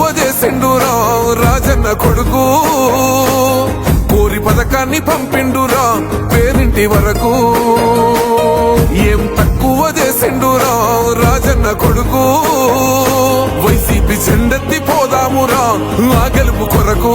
తక్కువ చేసిండురా రాజన్న కొడుకు. కోరి పథకాన్ని పంపిండురా పేరింటి వరకు. ఏం తక్కువ చేసిండురా రాజన్న కొడుకు. వైసీపీ చెండెత్తి పోదామురా ఆ గెలుపు కొరకు.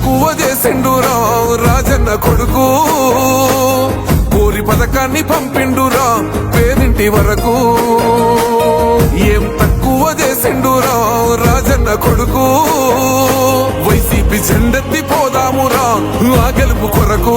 తక్కువ చేసిండు రాజన్న కొడుకు. కోరి పథకాన్ని పంపిండురా పేరింటి వరకు. ఏం తక్కువ చేసిండు రాజన్న కొడుకు. వైసీపీ జెండెత్తి పోదామురా ఆ గెలుపు కొరకు.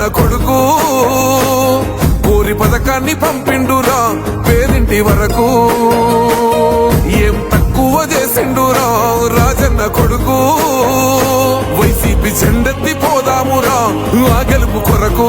రాజన్న కొడుకు. ఊరి పథకాన్ని పంపిండురా పేరింటి వరకు. ఏం తక్కువ చేసిండురా రాజన్న కొడుకు. వైసీపీ జెండెత్తి పోదామురా ఆ గెలుపు కొరకు.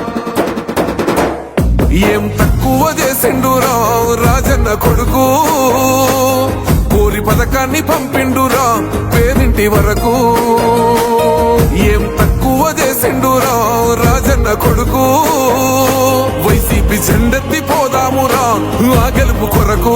ఏం తక్కువ చేసిండురా రాజన్న కొడుకు? కోరి పథకాన్ని పంపిండురా పేరింటి వరకు. ఏం తక్కువ చేసిండురా రాజన్న కొడుకు? వైసీపీ జెండెత్తి పోదామురా ఆ గెలుపు కొరకు.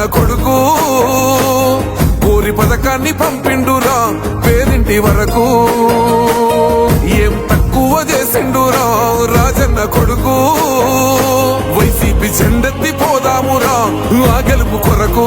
రాజన్న కొడుకు. ఊరి పథకాన్ని పంపిండురా పేరింటి వరకు. ఏం తక్కువ చేసిండురా రాజన్న కొడుకు. వైసీపీ జెండెత్తి పోదామురా ఆ గెలుపు కొరకు.